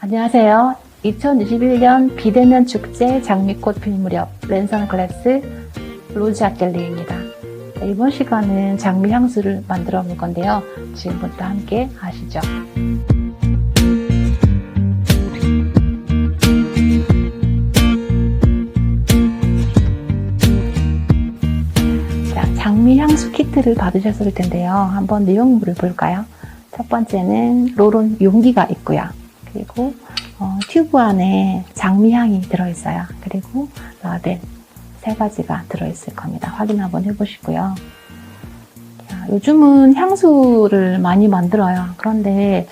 안녕하세요. 2021년 비대면 축제 장미꽃 필 무렵 랜선 글래스 로즈 아틀리입니다. 이번 시간은 장미 향수를 만들어 볼 건데요. 지금부터 함께 하시죠. 자, 장미 향수 키트를 받으셨을 텐데요. 한번 내용물을 볼까요? 첫 번째는 로론 용기가 있고요. 그리고 어, 튜브 안에 장미향이 들어있어요. 그리고 라벨 세 가지가 들어있을 겁니다. 확인 한번 해보시고요. 자, 요즘은 향수를 많이 만들어요. 그런데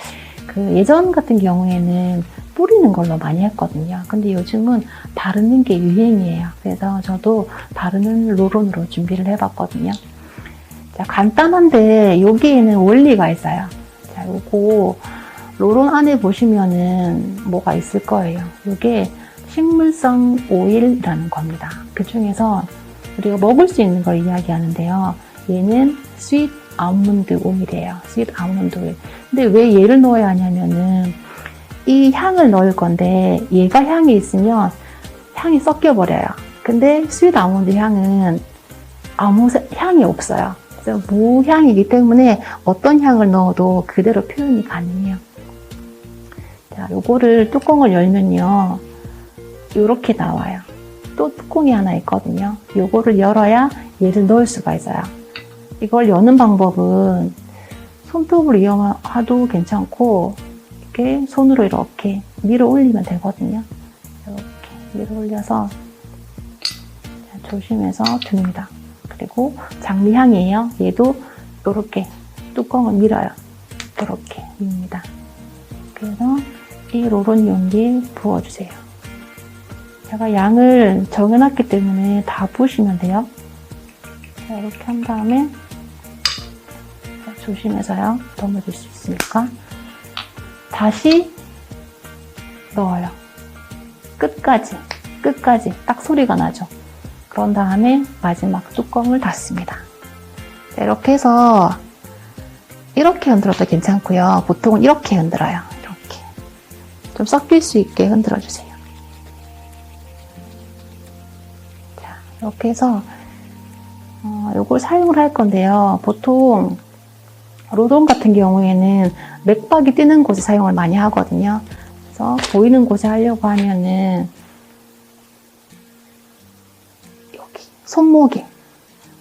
그 예전 같은 경우에는 뿌리는 걸로 많이 했거든요. 근데 요즘은 바르는 게 유행이에요. 그래서 저도 바르는 로론으로 준비를 해봤거든요. 자, 간단한데 여기에는 원리가 있어요. 자, 요거 로론 안에 보시면은 뭐가 있을 거예요. 이게 식물성 오일이라는 겁니다. 그 중에서 우리가 먹을 수 있는 걸 이야기하는데요. 얘는 스윗 아몬드 오일이에요. 스윗 아몬드 오일. 근데 왜 얘를 넣어야 하냐면은 이 향을 넣을 건데 얘가 향이 있으면 향이 섞여 버려요. 근데 스윗 아몬드 향은 아무 향이 없어요. 그래서 무향이기 때문에 어떤 향을 넣어도 그대로 표현이 가능해요. 자, 요거를 뚜껑을 열면요. 요렇게 나와요. 또 뚜껑이 하나 있거든요. 요거를 열어야 얘를 넣을 수가 있어요. 이걸 여는 방법은 손톱을 이용해도 괜찮고 이렇게 손으로 이렇게 밀어 올리면 되거든요. 이렇게 밀어 올려서 자, 조심해서 듭니다. 그리고 장미향이에요. 얘도 이렇게 뚜껑을 밀어요. 이렇게 밉니다. 그래서 이 로론 용기에 부어주세요. 제가 양을 정해놨기 때문에 다 부으시면 돼요. 자, 이렇게 한 다음에 자, 조심해서요. 넘어질 수 있으니까 다시 넣어요. 끝까지, 끝까지 딱 소리가 나죠. 그런 다음에 마지막 뚜껑을 닫습니다. 자, 이렇게 해서 이렇게 흔들어도 괜찮고요. 보통은 이렇게 흔들어요. 좀 섞일 수 있게 흔들어 주세요. 자, 이렇게 해서 어, 이걸 사용을 할 건데요. 보통 로돈 같은 경우에는 맥박이 뜨는 곳에 사용을 많이 하거든요. 그래서 보이는 곳에 하려고 하면은 여기 손목에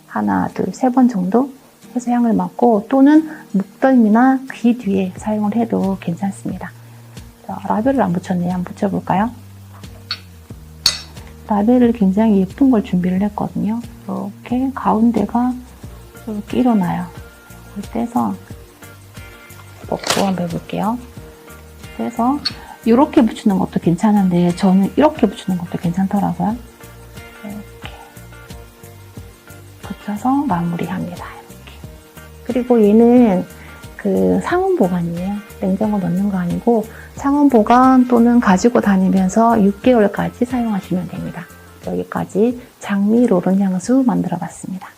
하나, 둘, 세 번 정도 해서 향을 맡고 또는 목덜미나 귀 뒤에 사용을 해도 괜찮습니다. 자, 라벨을 안 붙였네요. 한번 붙여볼까요? 라벨을 굉장히 예쁜 걸 준비를 했거든요. 이렇게 가운데가 이렇게 일어나요. 이걸 떼서 먹고 한번 해볼게요. 그래서 이렇게 붙이는 것도 괜찮은데 저는 이렇게 붙이는 것도 괜찮더라고요. 이렇게 붙여서 마무리합니다. 이렇게. 그리고 얘는 그 상온 보관이에요. 냉장고 넣는 거 아니고 상온 보관 또는 가지고 다니면서 6개월까지 사용하시면 됩니다. 여기까지 장미 로론 향수 만들어 봤습니다.